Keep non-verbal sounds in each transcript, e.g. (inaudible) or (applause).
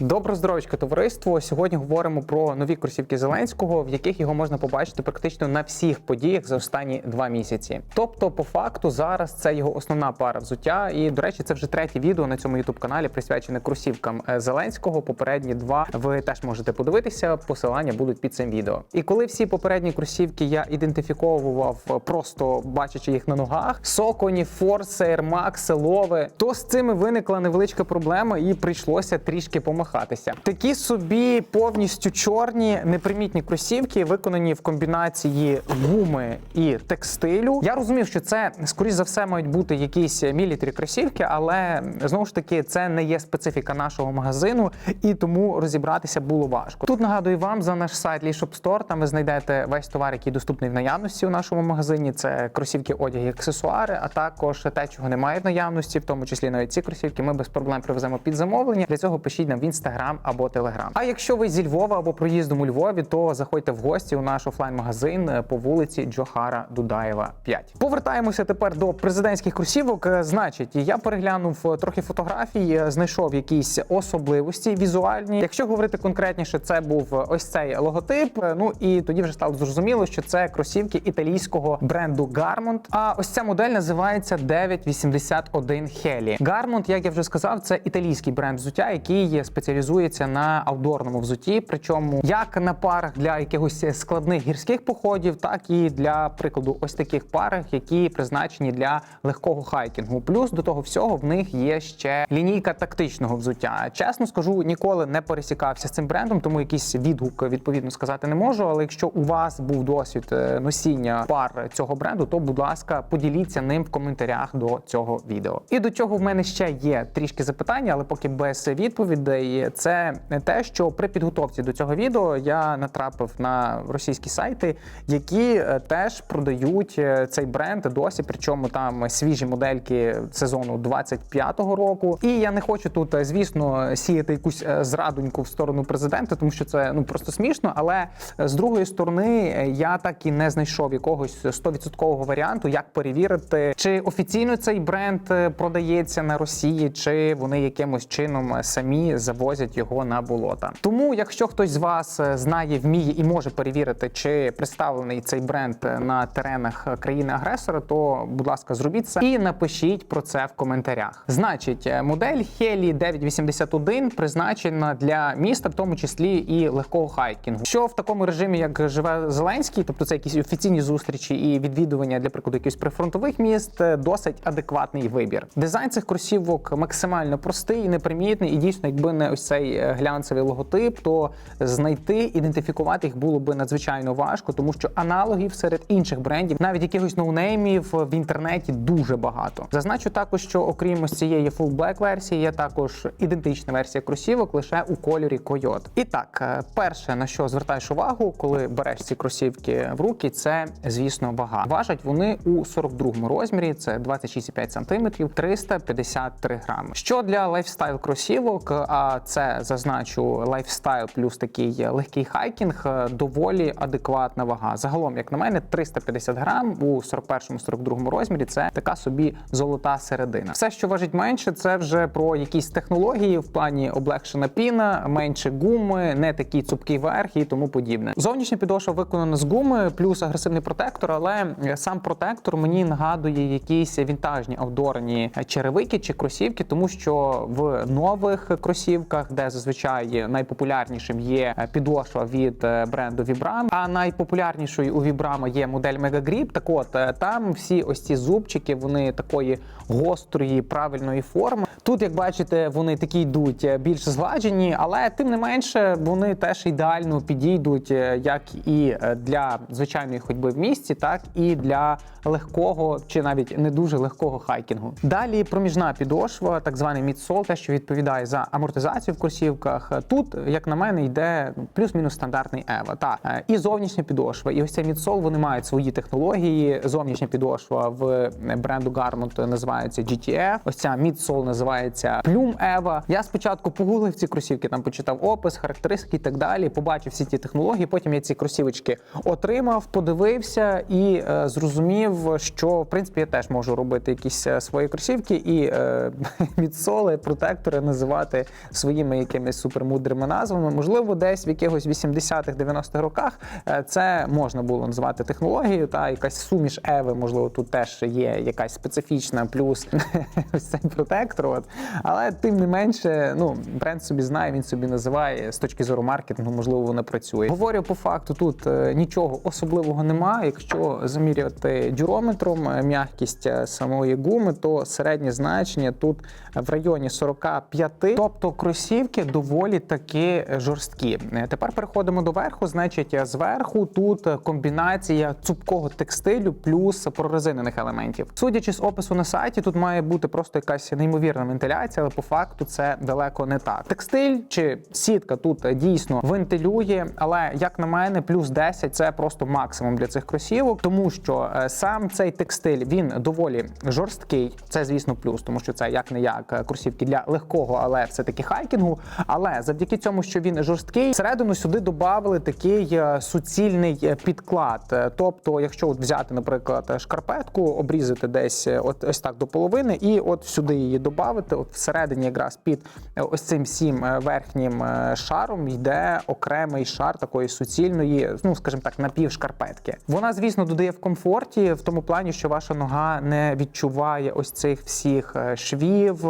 Добро здоровечко, товариство. Сьогодні говоримо про нові кросівки Зеленського, в яких його можна побачити практично на всіх подіях за останні два місяці. Тобто, по факту, зараз це його основна пара взуття. І до речі, це вже третє відео на цьому youtube каналі присвячене кросівкам е, Зеленського. Попередні два ви теж можете подивитися. Посилання будуть під цим відео. І коли всі попередні кросівки я ідентифіковував, е, просто бачачи їх на ногах, Соконі, Форсе, Ермакс, Лове, то з цими виникла невеличка проблема, і прийшлося трішки помахатися. Такі собі повністю чорні непримітні кросівки, виконані в комбінації гуми і текстилю. Я розумів, що це скоріш за все мають бути якісь мілітарі кросівки, але знову ж таки це не є специфіка нашого магазину, і тому розібратися було важко. Тут нагадую вам за наш сайт Leeshop Store, Там ви знайдете весь товар, який доступний в наявності у нашому магазині. Це кросівки, одяг і аксесуари, а також те, чого немає в наявності, в тому числі навіть ці кросівки. Ми без проблем привеземо під замовлення. Для цього пишіть нам в інстаграм або телеграм. А якщо ви зі Львова або проїздом у Львові, то заходьте в гості у наш офлайн-магазин е, по вулиці Джохара Дудаєва, 5. Повертаємося тепер до президентських кросівок. Е, Значить, я переглянув е, трохи фотографій, знайшов якісь особливості візуальні. Якщо говорити конкретніше, це був ось цей логотип. Ну і тоді вже стало зрозуміло, що це кросівки італійського бренду Garmont. А ось ця модель називається 981 Heli. Garmont, як я вже сказав, це італійський бренд взуття, який спеціалізується на аутдорному взутті. Причому як на парах для якихось складних гірських походів, так і для прикладу, ось таких парах, які призначені для легкого хайкінгу. Плюс до того всього в них є ще лінійка тактичного взуття. Чесно скажу, ніколи не пересікався з цим брендом, тому якийсь відгук відповідно сказати не можу. Але якщо у вас був досвід е, носіння пар цього бренду, то будь ласка, поділіться ним в коментарях до цього відео. І до чого в мене ще є трішки запитання, але поки без відповідей. Це те, що при підготовці до цього відео я натрапив на російські сайти, які е, теж продають е, цей бренд досі. Причому там свіжі модельки сезону 25-го року. І я не хочу тут, е, звісно, сіяти якусь зрадоньку в сторону президента, тому що це ну просто смішно. Але з другої сторони, я так і не знайшов якогось 100% варіанту, як перевірити, чи офіційно цей бренд продається на Росії, чи вони якимось чином самі завозять його на болота. Тому, якщо хтось з вас е, знає, вміє і може перевірити, чи представлений цей бренд е, на теренах країни-агресора, то будь ласка, зробіть це і напишіть про це в коментарях. Значить, е, модель Heli 981 призначена для міста, в тому числі і легкого хайкінгу. Що в такому режимі, як живе Зеленський, тобто це якісь офіційні зустрічі і відвідування для прикладу якихось прифронтових міст, е, досить адекватний вибір. Дизайн цих кросівок максимально простий, непримітний, і дійсно, якби не ось цей е, глянцевий логотип, то знайти, ідентифікувати їх було би надзвичайно важко, тому що аналогів серед інших брендів, навіть якихось ноунеймів в інтернеті дуже багато. Зазначу також, що окрім ось цієї full black версії, є також ідентична версія кросівок лише у кольорі Койот. І так, е, перше на що звертаєш увагу, коли береш ці кросівки в руки, це звісно вага. Важать вони у 42 розмірі, це 26,5 см, 353 грами. Що для лайфстайл кросівок, а це зазначу лайфстайл плюс такий легкий хайкінг, е, доволі адекватна вага. Загалом, як на мене, 350 грам у 41-42 розмірі. Це така собі золота середина. Все, що важить менше, це вже про якісь технології в плані облегшена піна, менше гуми, не такий цупкий верх і тому подібне. Зовнішня підошва виконана з гуми, плюс агресивний протектор, але сам протектор мені нагадує якісь вінтажні аудорні черевики чи кросівки, тому що в нових кросівках, де зазвичай найпопулярнішим є підошва від е, бренду Vibram, а найпопулярнішою у Vibram є модель Mega Grip, Так от е, там всі ось ці зубчики, вони такої гострої, правильної форми. Тут, як бачите, вони такі йдуть е, більш згладжені, але тим не менше вони теж ідеально підійдуть е, як і е, для звичайної ходьби в місті, так і для легкого чи навіть не дуже легкого хайкінгу. Далі проміжна підошва, так званий мідсол, те, що відповідає за амортизацію в кросівках. Тут, як на мене, йде ну, плюс-мінус стандартний Ева. Та е, і зовнішня підошва, і ось цей мідсол вони мають свої технології. Зовнішня підошва в бренду Garmont називається GTF. Ось ця мідсол називається Plume Eva. Я спочатку погуглив ці кросівки, там почитав опис, характеристики і так далі. Побачив всі ті технології. Потім я ці кросівочки отримав, подивився і е, зрозумів, що в принципі я теж можу робити якісь е, свої кросівки і е, (laughs) мідсоли, протектори називати своїм своїми якимись супермудрими назвами. Можливо, десь в якихось 80-х, 90-х роках е, це можна було назвати технологією. Та якась суміш Еви, можливо, тут теж є якась специфічна, плюс (laughs) ось цей протектор. От. Але тим не менше, ну бренд собі знає, він собі називає з точки зору маркетингу, можливо, воно працює. Говорю по факту, тут е, нічого особливого немає. Якщо заміряти дюрометром е, м'якість самої гуми, то середнє значення тут в районі 45. Тобто кросівки доволі таки жорсткі. Е, Тепер переходимо до верху. Значить, е, зверху тут комбінація цупкого текстилю плюс прорезинених елементів. Судячи з опису на сайті, тут має бути просто якась неймовірна вентиляція, але по факту це далеко не так. Текстиль чи сітка тут е, дійсно вентилює, але як на мене, плюс 10 це просто максимум для цих кросівок, тому що сам цей текстиль він доволі жорсткий. Це звісно плюс, тому що це як не як кросівки для легкого, але все таки хайкінгу. Але завдяки цьому, що він жорсткий, всередину сюди додали такий е, суцільний е, підклад. Е, Тобто, якщо от взяти, наприклад, шкарпетку, обрізати десь от ось так до половини, і от сюди її додати, от всередині, якраз під ось цим всім верхнім шаром йде окремий шар такої суцільної, ну скажімо так, напівшкарпетки. Вона, звісно, додає в комфорті в тому плані, що ваша нога не відчуває ось цих всіх швів,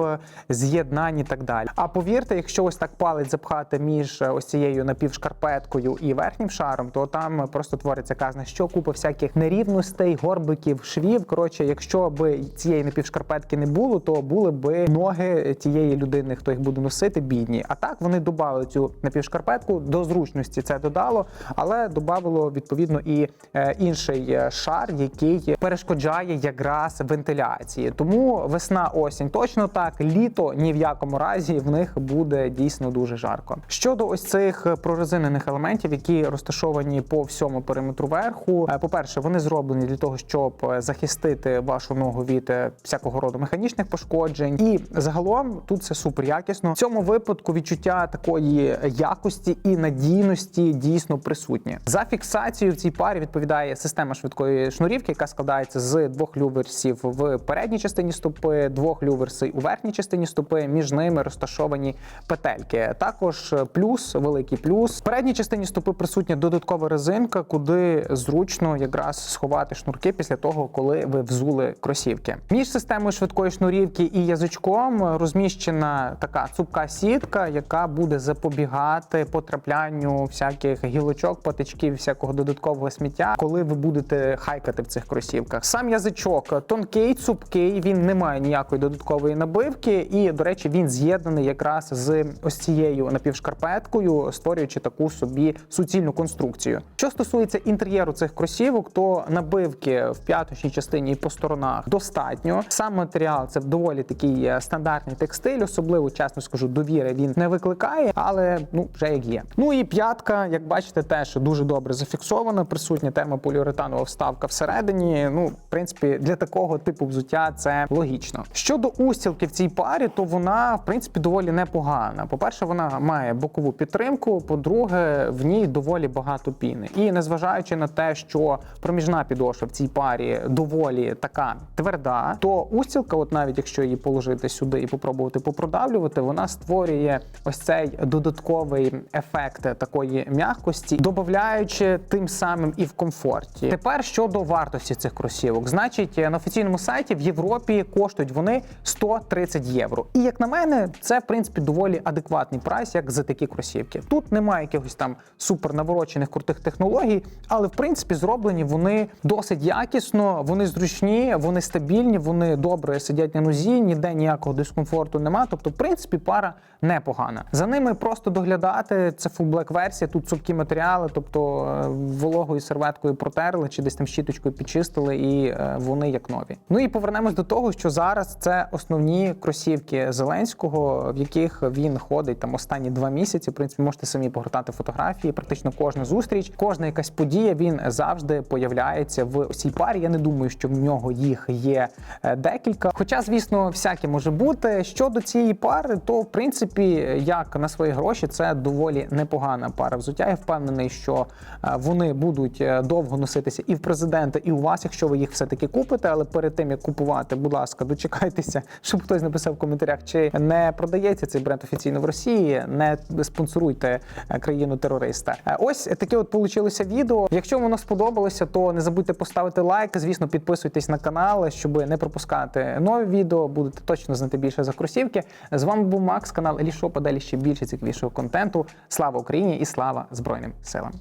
з'єднань і так далі. А повірте, якщо ось так палець запхати між е, ось цією напівшкарпеткою і верхнім шаром, то там просто твориться казна, що купа всяких нерівностей, горбиків, швів. Коротше, якщо би цієї напівшкарпетки не було, то були би ноги тієї людини, хто їх буде носити, бідні. А так вони додали цю напівшкарпетку до зручності. Це додало, але додавало відповідно і е, інший е, шар, який перешкоджає якраз вентиляції. Тому весна, осінь точно так. Літо ні в якому разі в них буде дійсно дуже жарко. Щодо ось цих прорезинених елементів, які розташовані по всьому периметру верху. е, По-перше, вони зроблені для того, щоб е, захистити вашу ногу від е, всякого роду механічних пошкоджень. І загалом тут це супер якісно. В цьому випадку відчуття такої якості і надійності дійсно присутнє. За фіксацію в цій парі відповідає система швидкої шнурівки, яка складається з двох люверсів в передній частині стопи, двох люверсів у верхній частині стопи. Між ними розташовані петельки. Також плюс, великий плюс. В передній частині стопи присутня додаткова резинка, куди зручно якраз сховати шнурки після того, коли ви взули кросівки. Між системою швидкої шнурівки і язичком розміщена така цупка сітка, яка буде запобігати потраплянню всяких гілочок, патичків, всякого додаткового сміття, коли ви будете хайкати в цих кросівках. Сам язичок тонкий, цупкий, він не має ніякої додаткової набивки, і, до речі, він з'єднаний якраз з ось цією напівшкарпеткою, створюючи таку собі суцільну конструкцію. Що стосується інтер'єру цих кросівок, то набивки в п'яточній частині і по сторонах достатньо. Сам матеріал це доволі такий е, стандартний текстиль, особливо чесно скажу, довіри він не викликає, але ну вже як є. Ну і п'ятка, як бачите, теж дуже добре зафіксована. Присутня термополіуретанова вставка всередині. Ну, в принципі, для такого типу взуття це логічно. Щодо устілки в цій парі, то вона в принципі доволі непогана. По-перше, вона має бокову підтримку. По-друге, в ній доволі багато піни. І незважаючи на те, що проміжна підошва в цій парі доволі така тверда, то устілка, от навіть якщо її положити сюди і попробувати попродавлювати, вона створює ось цей додатковий ефект такої м'якості, додаючи тим самим і в комфорті. Тепер щодо вартості цих кросівок, значить на офіційному сайті в Європі коштують вони 130 євро. І як на мене, це в принципі доволі адекватний прайс, як за такі кросівки. Тут немає якихось там супер наворочених крутих технологій, але в принципі зроблені вони досить якісно, вони зручні, вони стабільні, вони добре сидять на нозі, ніде ніякого дискомфорту нема. Тобто, в принципі, пара непогана. За ними просто доглядати. Це фулблек версія. Тут цупкі матеріали, тобто е, вологою серветкою протерли чи десь там щіточкою підчистили, і е, вони як нові. Ну і повернемось до того, що зараз це основні кросівки Зеленського, в яких він ходить там останні два місяці. В принципі, можете самі погортати фотографії. Практично кожна зустріч, кожна якась подія. Він завжди появляється в цій парі. Я не думаю, що в нього їх є е, декілька. Хоча, звісно, всяке може бути. Щодо цієї пари, то в принципі, як на свої гроші, це доволі непогана пара взуття. Я впевнений, що е, вони будуть е, довго носитися і в президента, і у вас, якщо ви їх все таки купите. Але перед тим як купувати, будь ласка, дочекайтеся, щоб хтось написав в коментарях, чи не продається цей цей бренд офіційно в Росії. Не спонсоруйте е, країну терориста. Е, Ось таке от получилося відео. Якщо воно сподобалося, то не забудьте поставити лайк. Звісно, підписуйтесь на канал, щоб не пропускати нові відео. Будете точно знати більше за кросівки. З вами був Макс, канал Елішопа. Далі ще більше цікавішого контенту. Слава Україні і слава Збройним силам!